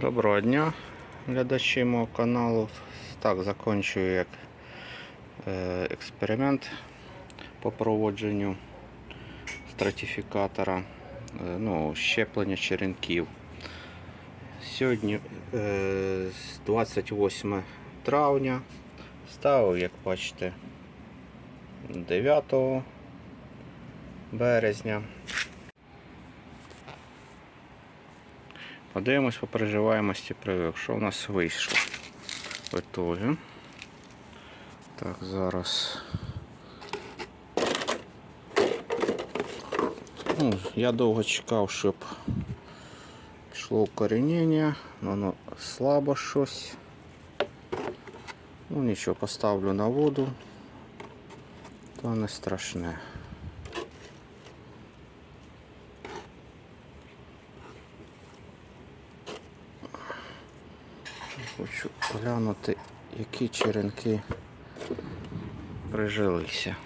Доброго дня, глядачі мого каналу. Так, закінчую як е, експеримент по проводженню стратифікатора, е, ну, щеплення черенків. Сьогодні е, 28 травня ставив, як бачите, 9 березня. Подивимось по переживаємості прививок. Що в нас вийшло в ітогі. Так, зараз. Ну, я довго чекав, щоб пішло укорінення, воно слабо щось. Ну нічого, поставлю на воду, то не страшне. Хочу глянути, які черенки прижилися.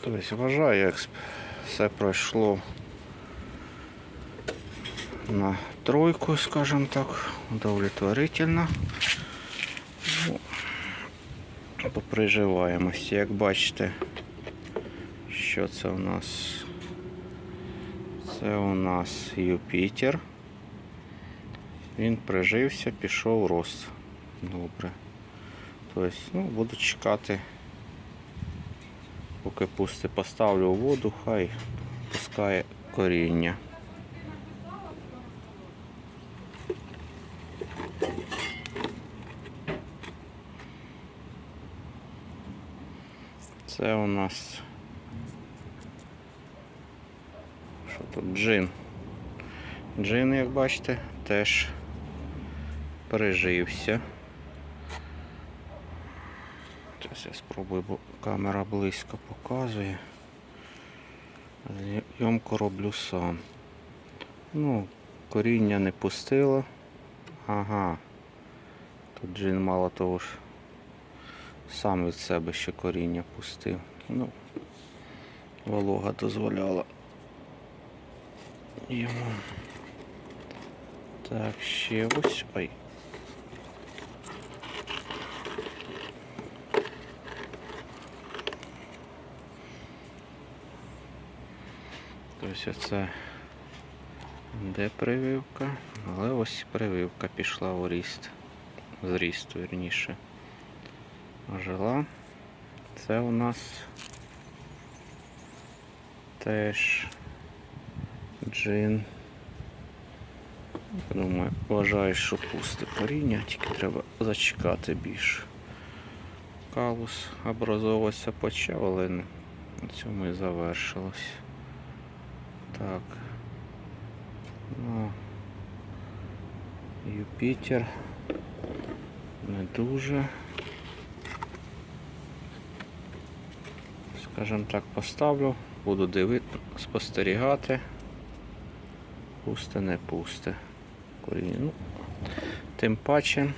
Тобто вважаю, як все пройшло на тройку, скажімо так, удовлетворительно. Ну, по приживаємості, як бачите, що це у нас? Це у нас Юпітер. Він прижився, пішов рост. Добре. Тобто, ну, буду чекати, поки пусти, поставлю воду, хай пускає коріння. Це у нас що тут джин. Джин, як бачите, теж пережився. Зараз я спробую, бо камера близько показує. Зйомку роблю сам. Ну, коріння не пустило. Ага. Тут джин мало того ж сам від себе ще коріння пустив. Ну, волога дозволяла йому. Так, ще ось. Ой. Тобто це де прививка, але ось прививка пішла у ріст. Зріст, вірніше. Жила. Це у нас теж джин. Думаю, вважаю, що пусте коріння, тільки треба зачекати більше. Калус образовуватися почав, але на цьому і завершилось. Так. Ну, Юпітер не дуже. Скажімо так, поставлю, буду дивити, спостерігати. Пусте, не пусте. Корінь. Ну, тим паче.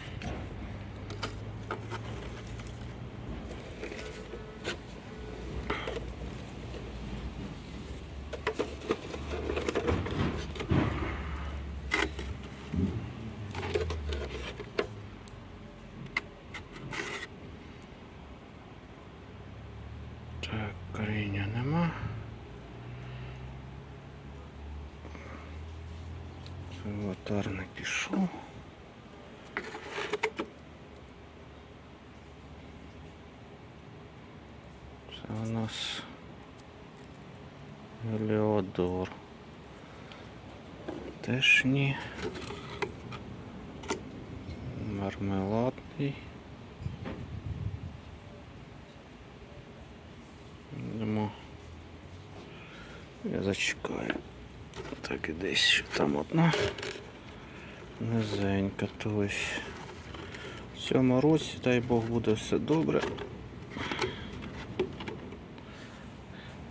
Так, коріння нема. Аватар не пішов. Це у нас Елеодор. Теж ні. Мармеладний. Йдемо. Я зачекаю. Так і десь ще там одна низенька. Тобто в цьому році, дай Бог, буде все добре.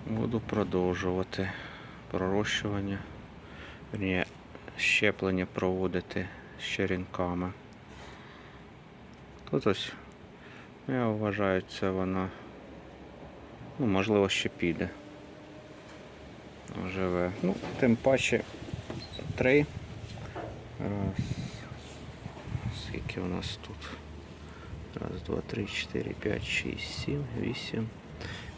Буду продовжувати пророщування, верні, щеплення проводити з черенками. Тут ось, я вважаю, це вона Ну, можливо, ще піде. Живе. Ну, тим паче три. Раз. Скільки у нас тут? Раз, два, три, чотири, п'ять, шість, сім, вісім.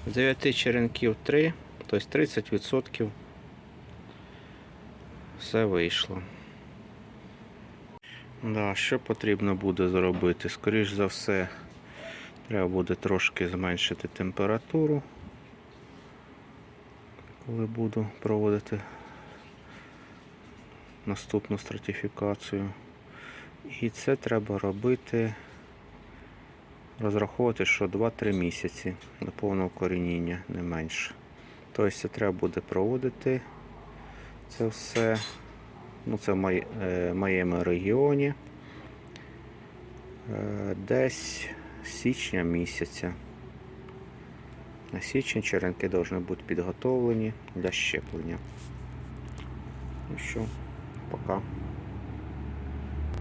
З 9 черенків 3, тобто 30% все вийшло. Да, що потрібно буде зробити? Скоріш за все, треба буде трошки зменшити температуру, коли буду проводити наступну стратифікацію. І це треба робити, розраховувати, що 2-3 місяці до повного корініння, не менше. Тобто це треба буде проводити це все. Ну, це в е, моєму регіоні. Е, Десь січня місяця. На січень черенки повинні бути підготовлені для щеплення. Ну що, пока.